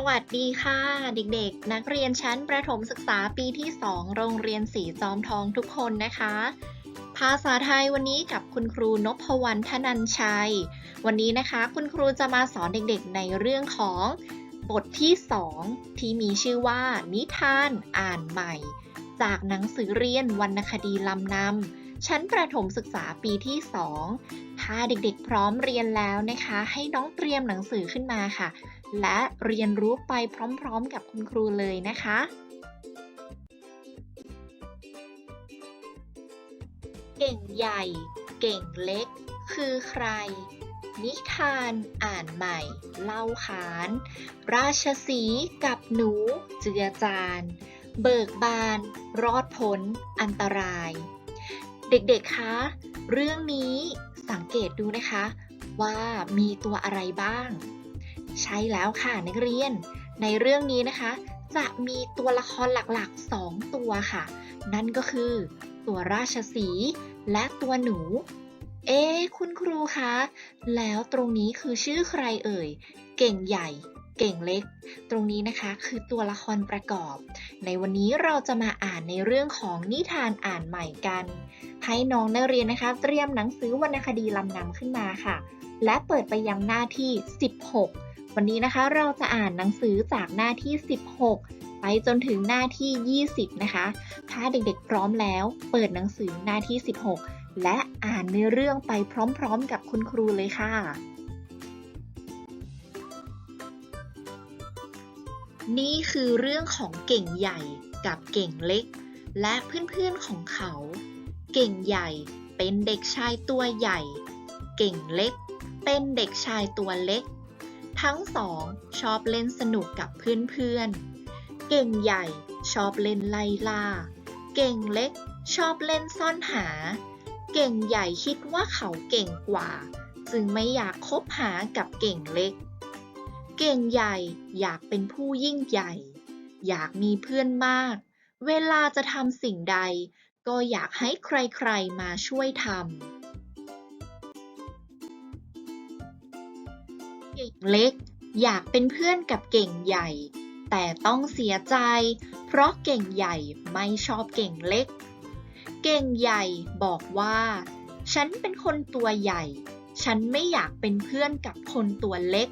สวัสดีค่ะ เด็กๆ นักเรียนชั้นประถมศึกษาปีที่ 2 โรงเรียนสีจอมทองทุกคนนะคะ ภาษาไทยวันนี้กับคุณครูนพวรรณธนันชัย วันนี้นะคะคุณครูจะมาสอนเด็กๆ ในเรื่องของบทที่ 2 ที่มีชื่อว่า นิทานอ่านใหม่ จากหนังสือเรียนวรรณคดีลำนำชั้นประถมศึกษาปีที่ 2 ถ้าเด็กๆ พร้อมเรียนแล้วนะคะ ให้น้องเตรียมหนังสือขึ้นมาค่ะ และเรียนรู้ไปพร้อมๆกับคุณครูเลยนะคะเก่งใหญ่ เก่งเล็ก คือใคร นิทานอ่านใหม่ เล่าขาน ราชสีกับหนู เจือจาน เบิกบาน รอดพ้น อันตราย เด็กๆ คะ เรื่องนี้สังเกตดูนะคะ ว่ามีตัวอะไรบ้าง ใช่แล้วค่ะนักเรียน ในเรื่องนี้นะคะ จะมีตัวละครหลักๆ 2 ตัวค่ะ นั่นก็คือ ตัวราชสีและตัวหนู เอ๊คุณครูคะ แล้วตรงนี้คือชื่อใครเอ่ย เก่งใหญ่ เก่งเล็ก ตรงนี้นะคะคือตัวละครประกอบ ในวันนี้เราจะมาอ่านในเรื่องของนิทานอ่านใหม่กัน ให้น้องนักเรียนนะคะ เตรียมหนังสือวรรณคดีลำนำขึ้นมาค่ะและเปิดไปยังหน้าที่ 16 วันนี้นะคะเราจะอ่านหนังสือจากหน้าที่ 16 ไปจนถึงหน้าที่ 20 นะคะ ถ้าเด็กๆพร้อมแล้ว เปิดหนังสือหน้าที่ 16 และอ่านในอเรื่องไปพร้อมๆกับคุณครูเลยค่ะ นี่คือเรื่องของเก่งใหญ่กับเก่งเล็ก และเพื่อนๆของเขา เก่งใหญ่เป็นเด็กชายตัวใหญ่ เก่งเล็กเป็นเด็กชายตัวเล็ก ทั้งสองชอบเล่นสนุกกับเพื่อนๆ เก่งใหญ่ชอบเล่นไล่ล่า เก่งเล็กชอบเล่นซ่อนหา เก่งใหญ่คิดว่าเขาเก่งกว่า จึงไม่อยากคบหากับเก่งเล็ก เก่งใหญ่อยากเป็นผู้ยิ่งใหญ่ อยากมีเพื่อนมาก เวลาจะทำสิ่งใด ก็อยากให้ใครๆมาช่วยทำ เล็ก อยากเป็นเพื่อนกับเก่งใหญ่ แต่ต้องเสียใจ เพราะเก่งใหญ่ไม่ชอบเก่งเล็ก เก่งใหญ่บอกว่า ฉันเป็นคนตัวใหญ่ ฉันไม่อยากเป็นเพื่อนกับคนตัวเล็ก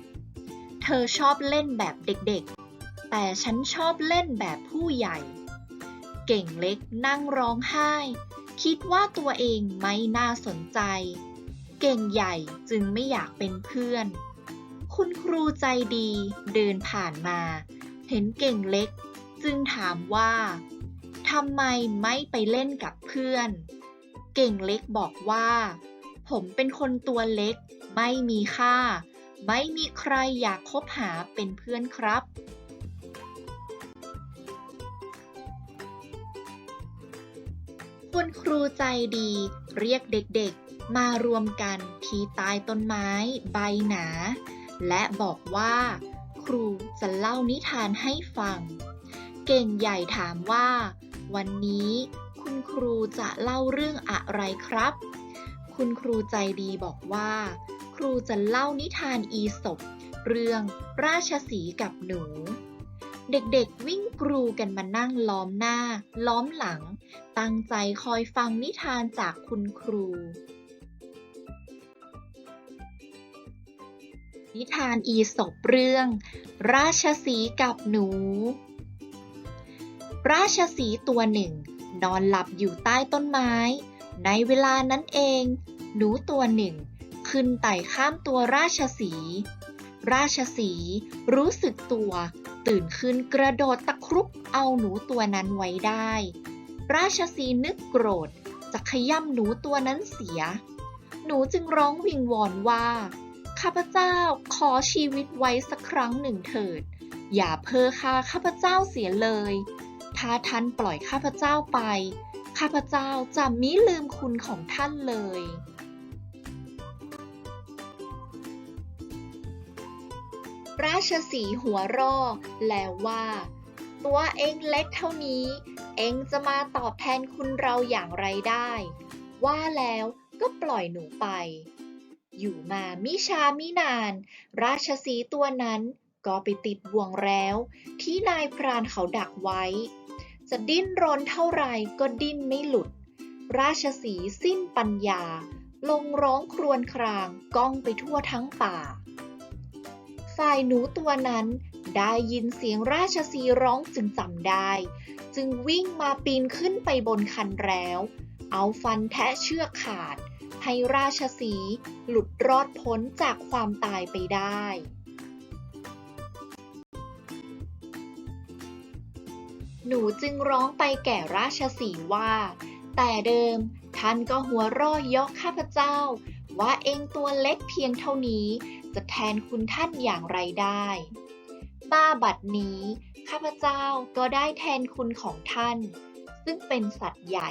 เธอชอบเล่นแบบเด็กๆ แต่ฉันชอบเล่นแบบผู้ใหญ่ เก่งเล็กนั่งร้องไห้ คิดว่าตัวเองไม่น่าสนใจ เก่งใหญ่จึงไม่อยากเป็นเพื่อน คุณครูใจดีเดินผ่านมา เห็นเก่งเล็ก จึงถามว่าทำไมไม่ไปเล่นกับเพื่อน เก่งเล็กบอกว่า ผมเป็นคนตัวเล็ก ไม่มีค่า ไม่มีใครอยากคบหาเป็นเพื่อนครับคุณครูใจดีเรียกเด็กๆ มารวมกันที่ใต้ต้นไม้ใบหนา และบอกว่า ครูจะเล่านิทานให้ฟัง เก่งใหญ่ถามว่า วันนี้คุณครูจะเล่าเรื่องอะไรครับ คุณครูใจดีบอกว่า ครูจะเล่านิทานอีสปเรื่องราชสีกับหนู เด็กๆวิ่งกรูกันมานั่งล้อมหน้า ล้อมหลัง ตั้งใจคอยฟังนิทานจากคุณครู นิทานอีสปเรื่อง ราชสีกับหนู ราชสีตัวหนึ่ง นอนหลับอยู่ใต้ต้นไม้ ในเวลานั้นเอง หนูตัวหนึ่ง ขึ้นไต่ข้ามตัวราชสี ราชสีรู้สึกตัว ตื่นขึ้นกระโดดตะครุบเอาหนูตัวนั้นไว้ได้ ราชสีนึกโกรธจะขย่ำหนูตัวนั้นเสีย หนูจึงร้องวิงวอนว่า ข้าพเจ้าขอชีวิตไว้สักครั้งหนึ่งเถิด อย่าเพ้อฆ่าข้าพเจ้าเสียเลย ถ้าท่านปล่อยข้าพเจ้าไป ข้าพเจ้าจะมิลืมคุณของท่านเลย ราชสีหัวร่อแล้วว่า ตัวเองเล็กเท่านี้ เองจะมาตอบแทนคุณเราอย่างไรได้ ว่าแล้วก็ปล่อยหนูไป อยู่มามิชามินาน ราชสีตัวนั้นก็ไปติดบ่วงแล้ว ที่นายพรานเขาดักไว้ จะดิ้นรนเท่าไรก็ดิ้นไม่หลุด ราชสีสิ้นปัญญา ลงร้องครวญครางก้องไปทั่วทั้งป่า ฝ่ายหนูตัวนั้นได้ยินเสียงราชสีร้องจึงจำได้ จึงวิ่งมาปีนขึ้นไปบนคันแล้ว เอาฟันแทะเชือกขาด ให้ราชสีหลุดรอดพ้นจากความตายไปได้ หนูจึงร้องไปแก่ราชสีว่า แต่เดิมท่านก็หัวร่อยกข้าพเจ้า ว่าเองตัวเล็กเพียงเท่านี้จะแทนคุณท่านอย่างไรได้บ้าบัดนี้ข้าพเจ้าก็ได้แทนคุณของท่าน ซึ่งเป็นสัตว์ใหญ่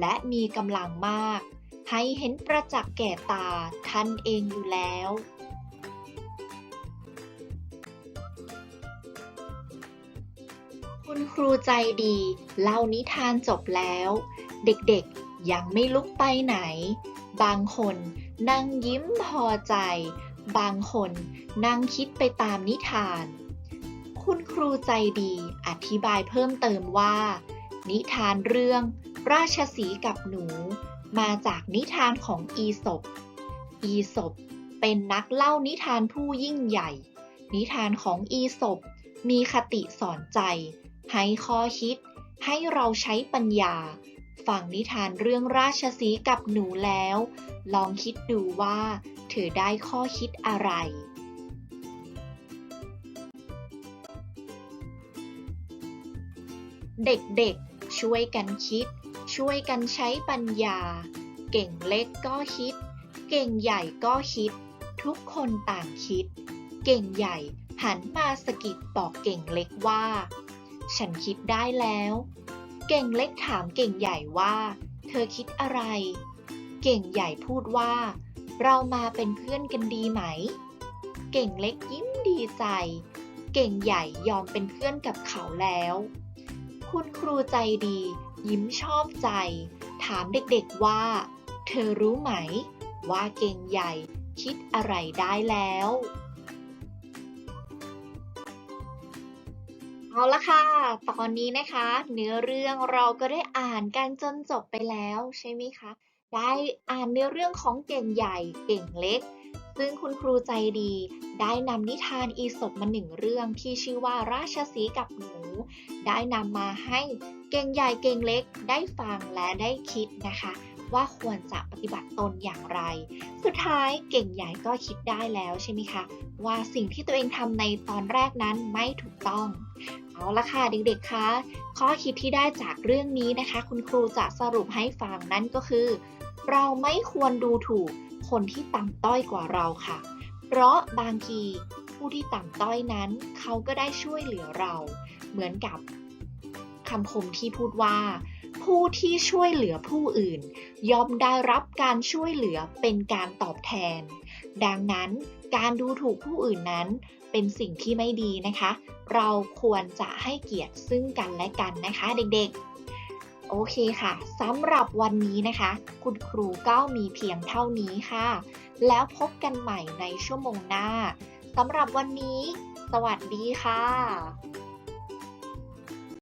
และมีกำลังมาก ให้เห็นประจักษ์แก่ตาท่านเองอยู่แล้ว คุณครูใจดีเล่านิทานจบแล้ว เด็กๆยังไม่ลุกไปไหน บางคนนั่งยิ้มพอใจ บางคนนั่งคิดไปตามนิทาน คุณครูใจดีอธิบายเพิ่มเติมว่า นิทานเรื่องราชสีกับหนู มาจากนิทานของอีสปอีสปเป็นนักเล่านิทานผู้ยิ่งใหญ่ นิทานของอีสปมีคติสอนใจ ให้ข้อคิด ให้เราใช้ปัญญา ฟังนิทานเรื่องราชสีกับหนูแล้ว ลองคิดดูว่าเธอได้ข้อคิดอะไร เด็กๆช่วยกันคิด ช่วยกันใช้ปัญญา เก่งเล็กก็คิด เก่งใหญ่ก็คิด ทุกคนต่างคิด เก่งใหญ่หันมาสกิดบอกเก่งเล็กว่า ฉันคิดได้แล้ว เก่งเล็กถามเก่งใหญ่ว่า เธอคิดอะไร เก่งใหญ่พูดว่า เรามาเป็นเพื่อนกันดีไหม เก่งเล็กยิ้มดีใจ เก่งใหญ่ยอมเป็นเพื่อนกับเขาแล้ว คุณครูใจดี ยิ้มชอบใจ ถามเด็กๆว่า เธอรู้ไหม ว่าเก่งใหญ่คิดอะไรได้แล้ว เอาละค่ะ ตอนนี้นะคะ เนื้อเรื่องเราก็ได้อ่านกันจนจบไปแล้วใช่ไหมคะ ได้อ่านเนื้อเรื่องของเก่งใหญ่เก่งเล็ก ซึ่งคุณครูใจดี ได้นำนิทานอีสปมาหนึ่งเรื่องที่ชื่อว่าราชสีกับหนู ได้นำมาให้เก่งใหญ่เก่งเล็กได้ฟังและได้คิดนะคะ ว่าควรจะปฏิบัติตนอย่างไร สุดท้ายเก่งใหญ่ก็คิดได้แล้วใช่ไหมคะว่าสิ่งที่ตัวเองทำในตอนแรกนั้นไม่ถูกต้อง เอาละค่ะเด็กๆคะข้อคิดที่ได้จากเรื่องนี้นะคะ คุณครูจะสรุปให้ฟังนั่นก็คือ เราไม่ควรดูถูกคนที่ต่ำต้อยกว่าเราค่ะ เพราะบางทีผู้ที่ต่ำต้อยนั้น เขาก็ได้ช่วยเหลือเรา เหมือนกับ คำคมที่พูดว่า ผู้ที่ช่วยเหลือผู้อื่น ย่อมได้รับการช่วยเหลือเป็นการตอบแทน ดังนั้นการดูถูกผู้อื่นนั้นเป็นสิ่งที่ไม่ดีนะคะ เราควรจะให้เกียรติซึ่งกันและกันนะคะเด็กๆโอเคค่ะสำหรับวันนี้นะคะ คุณครูก็มีเพียงเท่านี้ค่ะ แล้วพบกันใหม่ในชั่วโมงหน้าสำหรับวันนี้ สวัสดีค่ะ